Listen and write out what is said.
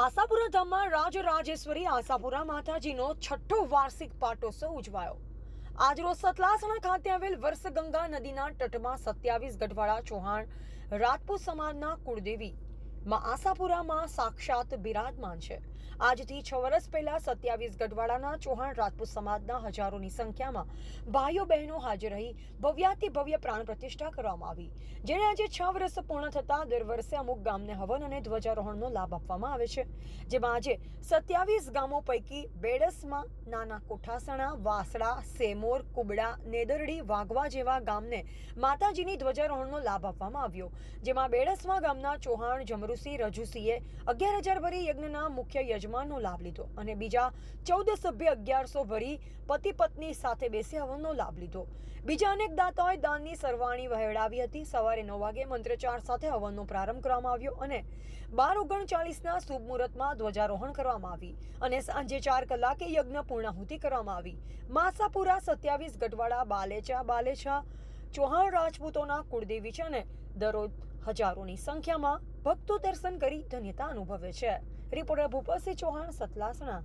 આશાપુરા ધામમાં રાજરાજેશ્વરી આશાપુરા માતાજીનો છઠ્ઠો વાર્ષિક પાટોત્સવ ઉજવાયો. આજરોજ સતલાસણા ખાતે આવેલ વર્ષગંગા નદીના તટમાં સત્યાવીસ ગઢવાળા ચૌહાણ, રાજપૂત સમાજના કુળદેવી માં આશાપુરામાં સાક્ષાત બિરાજમાન છે. આજથી છ વર્ષ પહેલા સત્યાવીસ ગઢવાડાના ચૌહાણ રાજપૂત સમાજના હજારોની સંખ્યામાં ભાઈઓ બહેનો હાજર રહી ભવ્યાતિ ભવ્ય પ્રાણ પ્રતિષ્ઠા કરવામાં આવી. જેને આજે છ વર્ષ પૂર્ણ થતાં દર વર્ષે અમુક ગામને હવન અને ધ્વજારોહણનો લાભ આપવામાં આવે છે. જેમાં આજે સત્યાવીસ ગામો પૈકી બેડસમાં નાના કોઠાસણા વાસડા સેમોર, કુબડા, નેદરડી, વાઘવા જેવા ગામને માતાજીની ધ્વજારોહણનો લાભ આપવામાં આવ્યો. જેમાં બેડસમાં ગામના ચૌહાણ જમરુસી રજુસીએ અગિયાર હજાર ભરી યજ્ઞના મુખ્ય યજમાનનો લાભ લીધો અને બીજા ચૌદ સભ્ય અગિયારસો ભરી પતિ પત્ની સાથે બેસી હવનનો લાભ લીધો. બીજા અનેક દાતાઓએ દાનની સરવાણી વહેવડાવી હતી. સવારે નવ વાગે મંત્રચાર સાથે હવનનો પ્રારંભ કરવામાં આવ્યો અને બાર ઓગણચાલીસના શુભ મુહૂર્તમાં ધ્વજારોહણ કરવામાં આવી અને સાંજે ચાર કલાકે યજ્ઞ પૂર્ણાહુતિ કરવામાં આવી. માસાપુરા સત્યાવીસ, ગઢવાડા બાલેચા, બાલેછા, ચૌહાણ રાજપૂતોના કુળદેવી છે અને દરરોજ હજારોની સંખ્યામાં ભક્તો દર્શન કરી ધન્યતા અનુભવે છે. રિપોર્ટર ભૂપતસિંહ ચૌહાણ સતલાસણા.